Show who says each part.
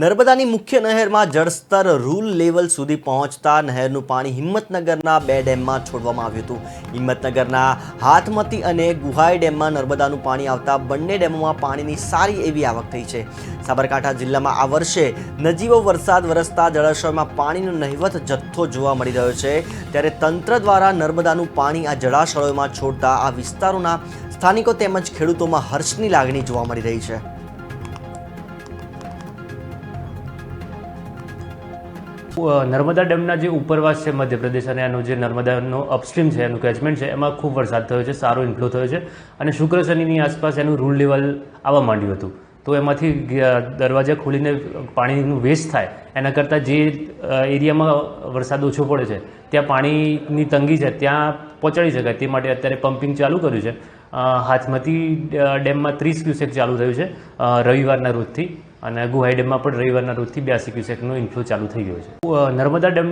Speaker 1: નર્મદાની મુખ્ય નહેરમાં જળસ્તર rule level સુધી પહોંચતા નહેરનું પાણી હિંમતનગરના બે ડેમમાં છોડવામાં આવ્યું હતું. હિંમતનગરના હાથમતી અને ગુહાઈ ડેમમાં નર્મદાનું પાણી આવતા બંને ડેમોમાં પાણીની સારી એવી આવક થઈ છે. સાબરકાંઠા જિલ્લામાં આ વર્ષે નજીવો વરસાદ વરસતા જળાશયમાં પાણીનો નહિવત જથ્થો જોવા મળી રહ્યો છે. ત્યારે તંત્ર દ્વારા નર્મદાનું પાણી આ જળાશયોમાં છોડતા આ વિસ્તારોના સ્થાનિકો તેમજ ખેડૂતોમાં હર્ષની લાગણી જોવા મળી રહી છે.
Speaker 2: નર્મદા ડેમના જે ઉપરવાસ છે મધ્યપ્રદેશ અને એનો જે નર્મદાનો અપસ્ટ્રીમ છે, એનું કેચમેન્ટ છે, એમાં ખૂબ વરસાદ થયો છે, સારો ઇન્ફ્લો થયો છે અને શુક્ર શનિની આસપાસ એનું રૂલ લેવલ આવવા માંડ્યું હતું. તો એમાંથી દરવાજા ખોલીને પાણીનું વેસ્ટ થાય. એના કરતાં જે એરિયામાં વરસાદ ઓછો પડે છે, ત્યાં પાણીની તંગી છે, ત્યાં પહોંચાડી શકાય. તે માટે અત્યારે પમ્પિંગ ચાલુ કર્યું છે. હાથમતી ડેમમાં ત્રીસ ક્યુસેક ચાલુ થયું છે રવિવારના રોજથી. અને ગુહાઈ ડેમમાં પણ રવિવારના રોજથી બ્યાસી ક્યુસેકનો ઇન્ફ્લો ચાલુ થઈ ગયો છે. નર્મદા ડેમ